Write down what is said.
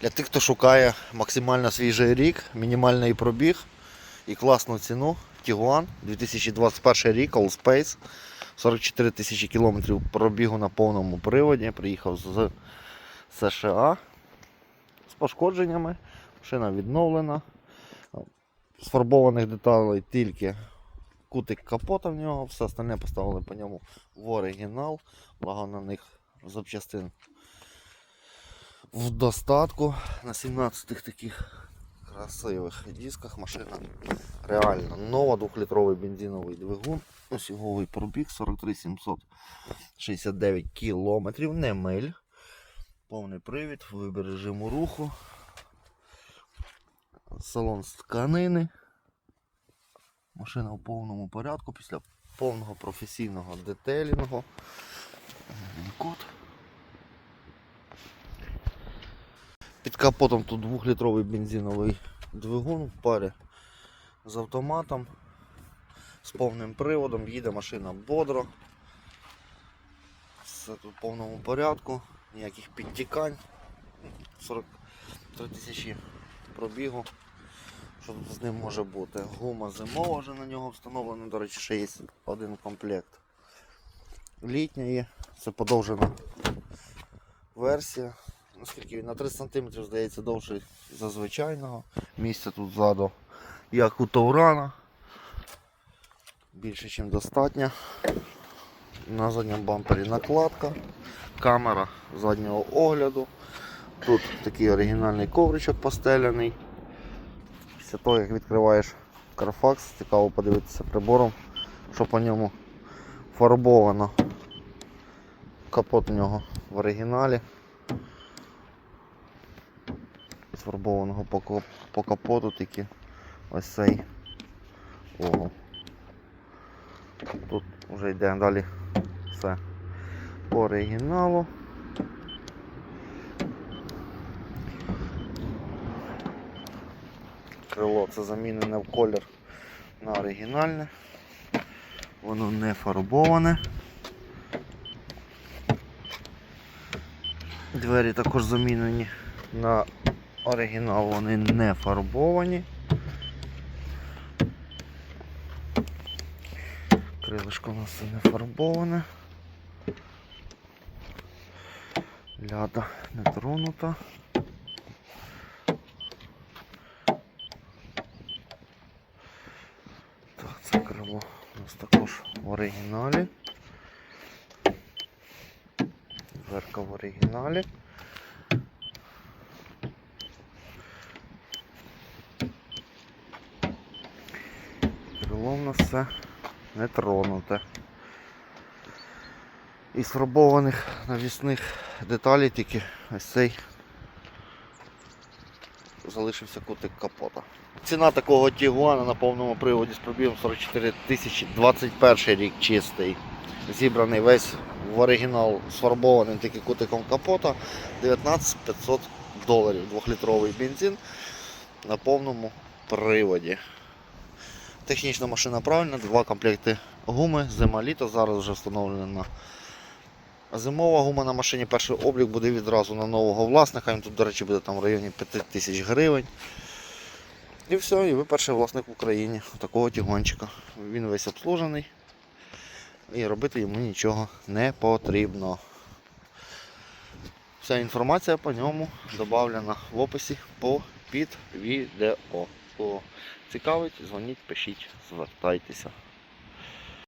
Для тих, хто шукає максимально свіжий рік, мінімальний пробіг і класну ціну, Tiguan 2021 рік, All Space, 44 тисячі кілометрів пробігу на повному приводі. Приїхав з США з пошкодженнями. Машина відновлена. З фарбованих деталей тільки кутик капота в нього, все остальне поставили по ньому в оригінал. Благо на них запчастин в достатку на 17 таких красивих дисках. Машина реально нова, 2-літровий бензиновий двигун, осіговий пробіг 43 769 кілометрів, не миль, повний привід, вибір режиму руху, салон з тканини, машина в повному порядку після повного професійного детелінгу. Код. Під капотом тут 2-літровий бензиновий двигун в парі з автоматом, з повним приводом, їде машина бодро. Все тут в повному порядку, ніяких підтікань. 43 тисячі пробігу. Що тут з ним може бути? Гума зимова вже на нього встановлена, до речі, ще є один комплект. Літня є, це подовжена версія. Наскільки він на 30 см здається довший за звичайного. Місця тут ззаду, як у Таурана. Більше, ніж достатньо. На задньому бампері накладка, камера заднього огляду. Тут такий оригінальний ковричок постеляний. Після того, як відкриваєш Carfax, цікаво подивитися прибором, що по ньому фарбовано. Капот у нього в оригіналі. Сфарбованого по, по капоту тільки ось цей угол. Тут вже йде далі все по оригіналу. Крило це замінене в колір на оригінальне. Воно не фарбоване. Двері також замінені на оригінал, вони не фарбовані. Крилишко у нас не фарбоване. Ляда не тронута. Так, це крило у нас також в оригіналі. Дверка в оригіналі. Нас все не тронуте. Із фарбованих навісних деталей тільки ось цей залишився кутик капота. Ціна такого Тігуана на повному приводі з пробігом 44 тисячі 21 рік чистий. Зібраний весь в оригінал сфарбований тільки кутиком капота 19 500 доларів. 2-літровий бензин на повному приводі. Технічна машина правильна, два комплекти гуми, зима літо, зараз вже встановлена зимова гума на машині. Перший облік буде відразу на нового власника. Він тут, до речі, буде там в районі 5 тисяч гривень. І все, і ви перший власник в Україні такого тігончика. Він весь обслужений і робити йому нічого не потрібно. Вся інформація по ньому додавлена в описі по під відео. Кого цікавить, дзвоніть, пишіть, звертайтеся.